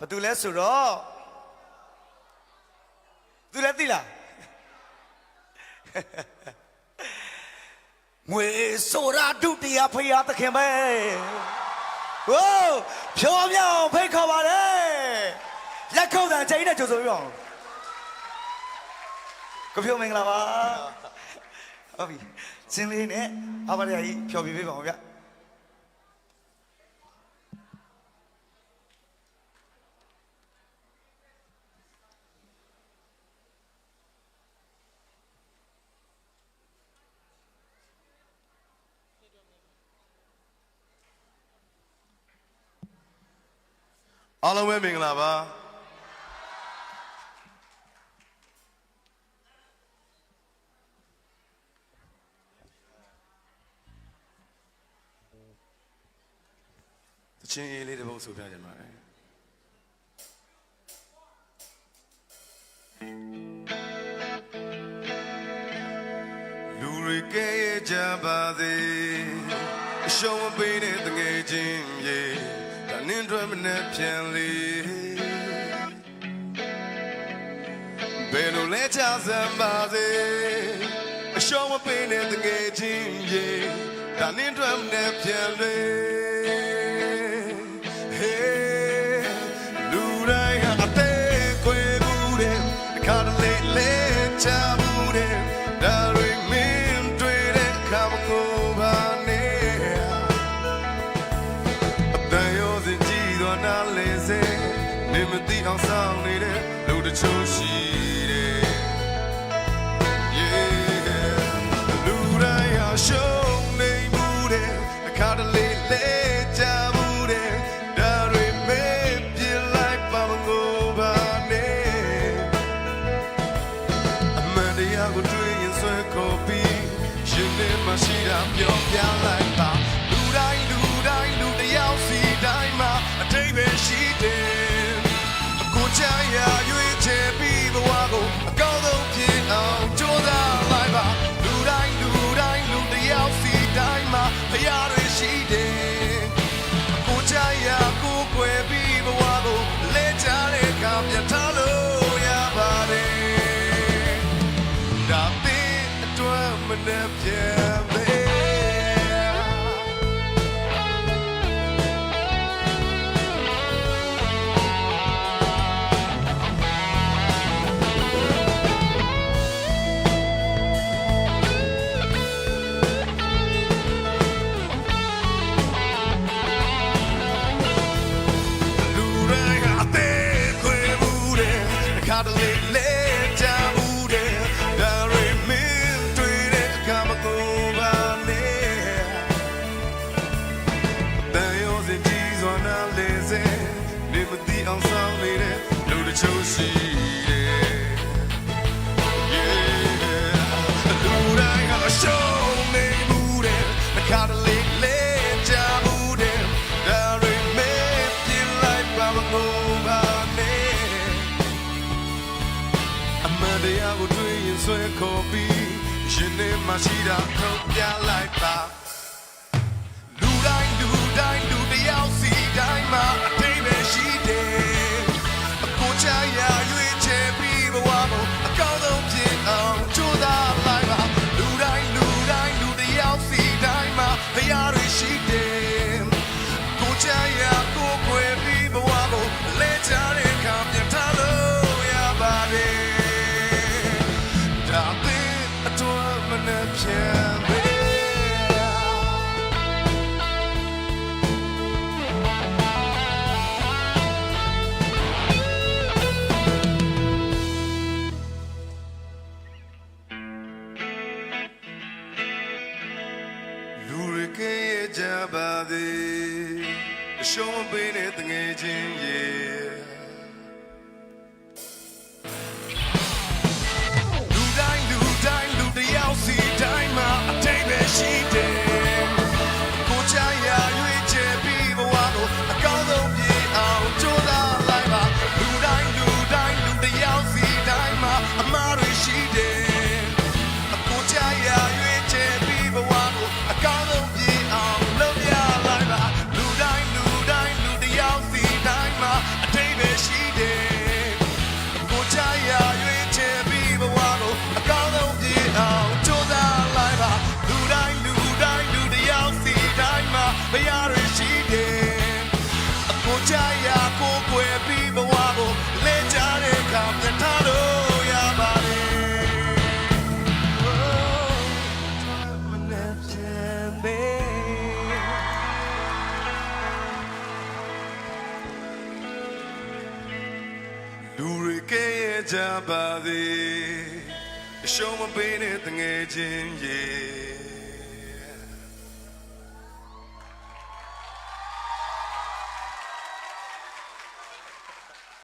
ဘာတူလဲဆိုတော့သူလည်းသိလားငွေဆိုတာဒုတိယဖရာသခင်ပဲဟိုးဖြောမြောင်ဖိတ်ခေါ်ပါတယ်လက်ခုပ်တန်ချိန်နဲ့ကြိုဆိုပြီးအောင်ကိုဖြိုးမင်္ဂလာပါဟုတ်ပြီစင်းလေးနဲ့အဘရကြီးဖြောပြပေးပါဦးဗျ အားလုံးပဲမင်္ဂလာပါတချင်းအေးလေးတစ်ပုဒ်ဆိုပြကြပါမယ်လူတွေကရဲ့ကြပါသေးအရှုံးမပေးတဲ့တငယ်ချင်းရေဒါ နင်းတွေမနဲ့ပြန်လေဘယ်လိုလဲချစမ်းပါသေးအရှုံးမပေးတဲ့တငယ်ချင်းရေဒါနင်းတွေမနဲ့ပြန်လေ မသိအောင်ဆောင်နေတဲ့လူတချို့ရှိတယ် Yeah လူတိုင်းဟာရှုံးနေမှုတဲ့အခါတလေလေကြမှုတဲ့ဒါတွေမေးပြလိုက်ပါမငိုပါနဲ့အမှန်တရားကိုတွေ့ရင်ဆွဲခေါ်ပြီးရှင်နေမှရှိတာပြောပြလိုက် အောင်ဆောင်နေတဲ့လူတချို့ရှိတယ် Yeah လူတိုင်းဟာရှုံးနေမှုတဲ့အခါတလေလေချမှုတဲ့ဒါရီမင်းပြလိုက်ပါမကိုပါနဲ့အမှန်တရားကိုတွေ့ရင်ဆွဲခေါ်ပြီးရှင်နေမှရှိတာထုတ်ပြလိုက်ပါ ကြပါသည်အရှုံးပေးတဲ့တငယ်ချင်းရဲ့ ကြပါသည်အရှုံးမပေးနဲ့တငယ်ချင်းရဲ့